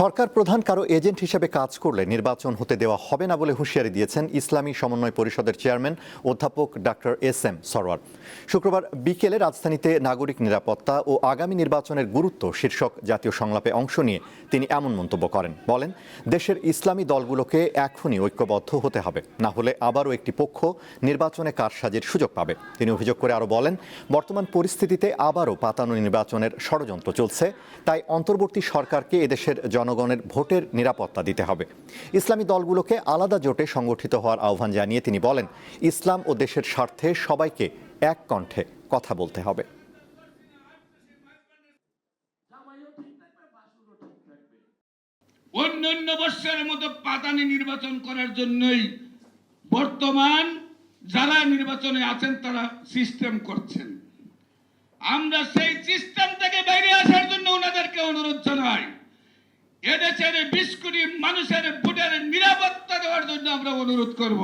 সরকার প্রধান কারও এজেন্ট হিসেবে কাজ করলে নির্বাচন হতে দেওয়া হবে না বলে হুঁশিয়ারি দিয়েছেন ইসলামী সমন্বয় পরিষদের চেয়ারম্যান অধ্যাপক ডাক্তার এস এম সরওয়ার। শুক্রবার বিকেলে রাজধানীতে নাগরিক নিরাপত্তা ও আগামী নির্বাচনের গুরুত্ব শীর্ষক জাতীয় সংলাপে অংশ নিয়ে তিনি এমন মন্তব্য করেন। বলেন, দেশের ইসলামী দলগুলোকে এখনই ঐক্যবদ্ধ হতে হবে, না হলে আবারও একটি পক্ষ নির্বাচনে কারসাজির সুযোগ পাবে। তিনি অভিযোগ করে আরও বলেন, বর্তমান পরিস্থিতিতে আবারও পাতানো নির্বাচনের ষড়যন্ত্র চলছে, তাই অন্তর্বর্তী সরকারকে এদেশের জনগণের ভোটের নিরাপত্তা দিতে হবে। ইসলামী দলগুলোকে আলাদা জোটে সংগঠিত হওয়ার আহ্বান জানিয়ে তিনি বলেন, ইসলাম ও দেশের স্বার্থে সবাইকে এক কণ্ঠে কথা বলতে হবে। অন্য অন্য বৎসরের মতো পাতানি নির্বাচন করার জন্যই বর্তমান যারা নির্বাচনে আছেন তারা সিস্টেম করছেন। আমরা সেই সিস্টেম থেকে এদেশের বিশ কোটি মানুষের ভোটের নিরাপত্তা দেওয়ার জন্য আমরা অনুরোধ করব।